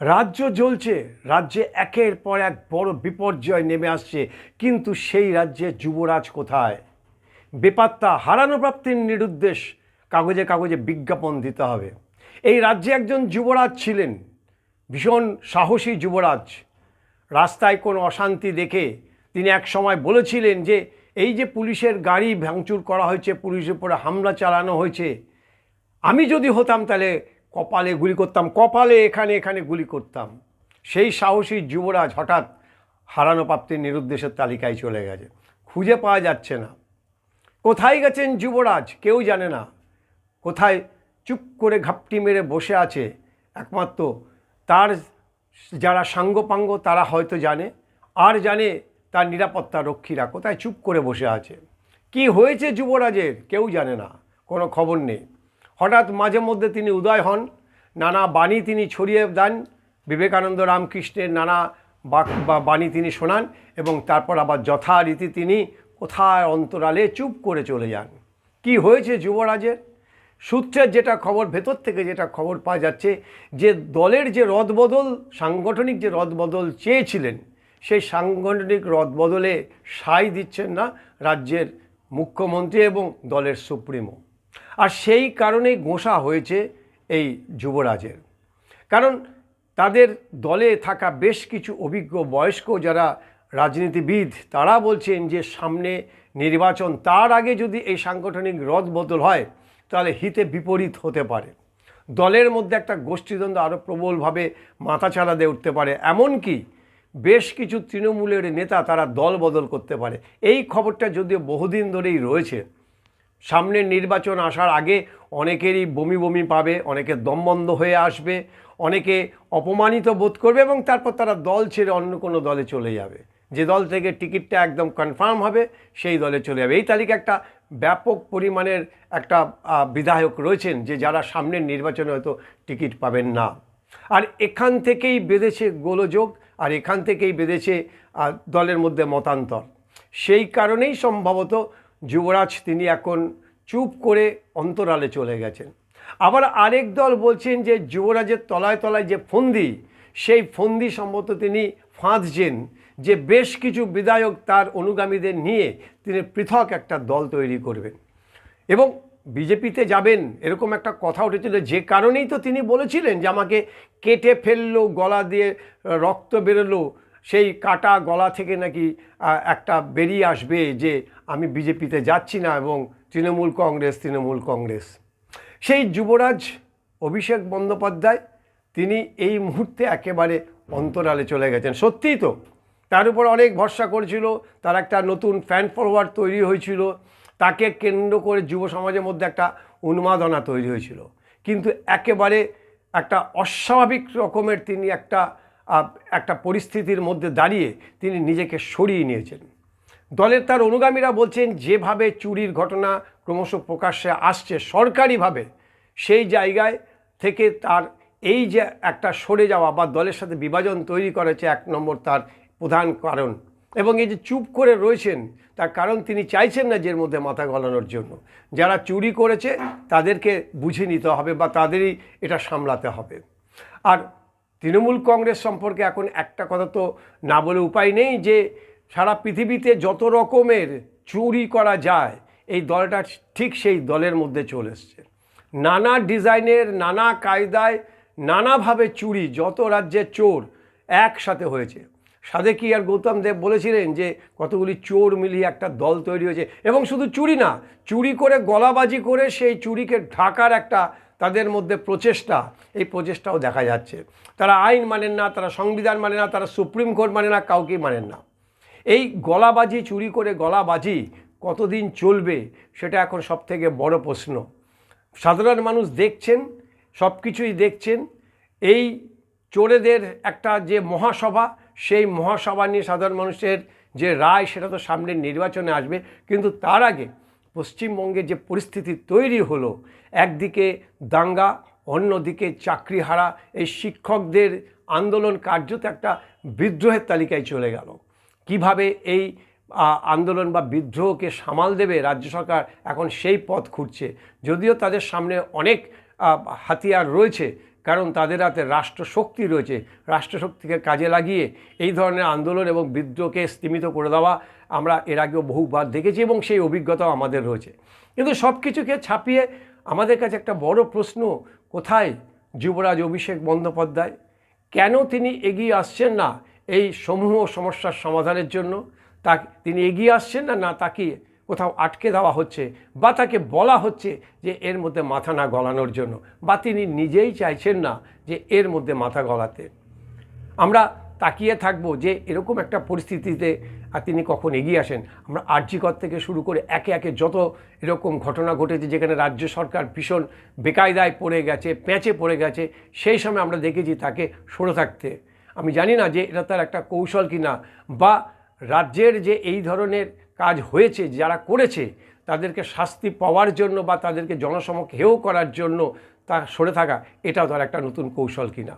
রাজ্য জ্বলছে, রাজ্যে একের পর এক বড় বিপর্যয় নেমে আসছে, কিন্তু সেই রাজ্যে যুবরাজ কোথায়? বেপাত্তা হারানো প্রাপ্তির নিরুদ্দেশ কাগজে কাগজে বিজ্ঞাপন দিতে হবে। এই রাজ্যে একজন যুবরাজ ছিলেন, ভীষণ সাহসী যুবরাজ। রাস্তায় কোনো অশান্তি দেখে তিনি এক সময় বলেছিলেন যে, এই যে পুলিশের গাড়ি ভাঙচুর করা হয়েছে, পুলিশের উপরে হামলা চালানো হয়েছে, আমি যদি হতাম তাহলে কপালে গুলি করতাম, কপালে এখানে এখানে গুলি করতাম। সেই সাহসী যুবরাজ হঠাৎ হারানো প্রাপ্তির নিরুদ্দেশের তালিকায় চলে গেছে। খুঁজে পাওয়া যাচ্ছে না। কোথায় গেছেন যুবরাজ? কেউ জানে না। কোথায় চুপ করে ঘাপটি মেরে বসে আছে? একমাত্র তার যারা সাঙ্গপাঙ্গ, তারা হয়তো জানে। আর জানে তার নিরাপত্তা রক্ষীরা কোথায় চুপ করে বসে আছে। কি হয়েছে যুবরাজের? কেউ জানে না। কোনো খবর নেই। হঠাৎ মাঝে মধ্যে তিনি উদয় হন, নানা বাণী তিনি ছড়িয়ে দেন, বিবেকানন্দ রামকৃষ্ণের নানা বা বাণী তিনি শোনান এবং তারপর আবার যথারীতি তিনি কোথায় অন্তরালে চুপ করে চলে যান। কি হয়েছে যুবরাজের? সূত্রের যেটা খবর, ভেতর থেকে যেটা খবর পাওয়া যাচ্ছে যে দলের যে রদবদল, সাংগঠনিক যে রদবদল চেয়েছিলেন, সেই সাংগঠনিক রদবদলে সাই দিচ্ছেন না রাজ্যের মুখ্যমন্ত্রী এবং দলের সুপ্রিমো। আর সেই কারণেই গোঁসা হয়েছে এই যুবরাজের। কারণ তাদের দলে থাকা বেশ কিছু অভিজ্ঞ বয়স্ক যারা রাজনীতিবিদ, তারা বলছেন যে সামনে নির্বাচন, তার আগে যদি এই সাংগঠনিক রদ বদল হয়, তাহলে হিতে বিপরীত হতে পারে। দলের মধ্যে একটা গোষ্ঠীদ্বন্দ্ব আরও প্রবলভাবে মাথাচাড়া দিয়ে উঠতে পারে। এমনকি বেশ কিছু তৃণমূলের নেতা তারা দল বদল করতে পারে। এই খবরটা যদিও বহুদিন ধরেই রয়েছে সামনের নির্বাচন আসার আগে অনেকেরই বমি বমি পাবে, অনেকে দমবন্ধ হয়ে আসবে, অনেকে অপমানিত বোধ করবে এবং তারপর তারা দল ছেড়ে অন্য কোনো দলে চলে যাবে। যে দল থেকে টিকিটটা একদম কনফার্ম হবে, সেই দলে চলে যাবে। এই তালিকা একটা ব্যাপক পরিমাণের একটা বিধায়ক রয়েছেন যে যারা সামনের নির্বাচনে হয়তো টিকিট পাবেন না। আর এখান থেকেই বেঁধেছে গোলযোগ, আর এখান থেকেই বেঁধেছে দলের মধ্যে মতান্তর। সেই কারণেই সম্ভবত যুবরাজ তিনি এখন চুপ করে অন্তরালে চলে গেছেন। আবার আরেক দল বলছেন যে যুবরাজের তলায় তলায় যে ফন্দি, সেই ফন্দি সম্ভবত তিনি ফাঁদছেন, যে বেশ কিছু বিধায়ক তার অনুগামীদের নিয়ে তিনি পৃথক একটা দল তৈরি করবেন। এবং বিজেপিতে যাবেন, এরকম একটা কথা উঠেছিল, যে কারণেই তো তিনি বলেছিলেন যে আমাকে কেটে ফেলল, গলা দিয়ে রক্ত বেরোলো সেই কাটা গলা থেকে নাকি একটা বেরিয়ে আসবে যে আমি বিজেপিতে যাচ্ছি না এবং তৃণমূল কংগ্রেস তৃণমূল কংগ্রেস। সেই যুবরাজ অভিষেক বন্দ্যোপাধ্যায়, তিনি এই মুহূর্তে একেবারে অন্তরালে চলে গেছেন। সত্যিই তো, তার উপর অনেক ভরসা করেছিল, তার একটা নতুন ফ্যান ফরওয়ার্ড তৈরি হয়েছিল, তাকে কেন্দ্র করে যুব সমাজের মধ্যে একটা উন্মাদনা তৈরি হয়েছিল। কিন্তু একেবারে একটা অস্বাভাবিক রকমের তিনি একটা একটা পরিস্থিতির মধ্যে দাঁড়িয়ে তিনি নিজেকে সরিয়ে নিয়েছেন। দলের তার অনুগামীরা বলছেন, যেভাবে চুরির ঘটনা ক্রমশ প্রকাশ্যে আসছে সরকারিভাবে, সেই জায়গায় থেকে তার এই যে একটা সরে যাওয়া বা দলের সাথে বিভাজন তৈরি করেছে এক নম্বর তার প্রধান কারণ। এবং এই যে চুপ করে রয়েছেন, তার কারণ তিনি চাইছেন না যে মধ্যে মাথা গলানোর জন্য। যারা চুরি করেছে, তাদেরকে বুঝে নিতে হবে বা তাদেরই এটা সামলাতে হবে। আর তৃণমূল কংগ্রেস সম্পর্কে এখন একটা কথা তো না বলে উপায় নেই যে সারা পৃথিবীতে যত রকমের চুরি করা যায়, এই দলটা ঠিক সেই দলের মধ্যে চলে এসছে। নানা ডিজাইনের, নানা কায়দায়, নানাভাবে চুরি, যত রাজ্যে চোর একসাথে হয়েছে। সাদেকি আর গৌতম দেব বলেছিলেন যে কতগুলি চোর মিলিয়ে একটা দল তৈরি হয়েছে। এবং শুধু চুরি না, চুরি করে গলাবাজি করে সেই চুরিকে ঢাকার একটা তাদের মধ্যে প্রচেষ্টা, এই প্রচেষ্টাও দেখা যাচ্ছে। তারা আইন মানেন না, তারা সংবিধান মানে না, তারা সুপ্রিম কোর্ট মানে না, কাউকেই মানেন না। এই গলাবাজি, চুরি করে গলাবাজি কতদিন চলবে সেটা এখন সবথেকে বড় প্রশ্ন। সাধারণ মানুষ দেখছেন সব কিছুই দেখছেন, এই চোরেদের একটা যে মহাসভা, সেই মহাসভা নিয়ে সাধারণ মানুষের যে রায়, সেটা তো সামনের নির্বাচনে আসবে। কিন্তু তার আগে পশ্চিমবঙ্গে যে পরিস্থিতি তৈরি হলো, একদিকে দাঙ্গা, অন্যদিকে চাকরিহারা, এই শিক্ষকদের আন্দোলন কার্যত একটা বিদ্রোহের তালিকায় চলে গেল। কীভাবে এই আন্দোলন বা বিদ্রোহকে সামাল দেবে রাজ্য সরকার এখন সেই পথ খুঁজছে। যদিও তাদের সামনে অনেক হাতিয়ার রয়েছে কারণ তাদের হাতে রাষ্ট্রশক্তি রয়েছে। রাষ্ট্রশক্তিকে কাজে লাগিয়ে এই ধরনের আন্দোলন এবং বিদ্রোহকে স্তীমিত করে দেওয়া আমরা এর আগেও বহুবার দেখেছি এবং সেই অভিজ্ঞতাও আমাদের রয়েছে। কিন্তু সব কিছুকে ছাপিয়ে আমাদের কাছে একটা বড় প্রশ্ন, কোথায় যুবরাজ অভিষেক বন্দ্যোপাধ্যায়? কেন তিনি এগিয়ে আসছেন না এই সমূহ সমস্যার সমাধানের জন্য? তা তিনি এগিয়ে আসছেন না না তাকে কোথাও আটকে দেওয়া হচ্ছে বা তাকে বলা হচ্ছে যে এর মধ্যে মাথা না গলানোর জন্য বা তিনি নিজেই চাইছেন না যে এর মধ্যে মাথা গলাতে। আমরা তাকিয়ে থাকব যে এরকম একটা পরিস্থিতিতে তিনি কখন এগিয়ে আসেন। আমরা আর্যিকর থেকে শুরু করে একে একে যত এরকম ঘটনা ঘটেছে যেখানে রাজ্য সরকার ভীষণ বেকায়দায় পড়ে গেছে, প্যাঁচে পড়ে গেছে, সেই সময় আমরা দেখেছি তাকে সরে থাকতে। আমি জানি না যে এটা তার একটা কৌশল কিনা বা রাজ্যের যে এই ধরনের কাজ হয়েছে, যারা করেছে, তাদেরকে শাস্তি পাওয়ার জন্য বা তাদেরকে জনসমক্ষেও করার জন্য তা সরে থাকা, এটাও তার একটা নতুন কৌশল কিনা।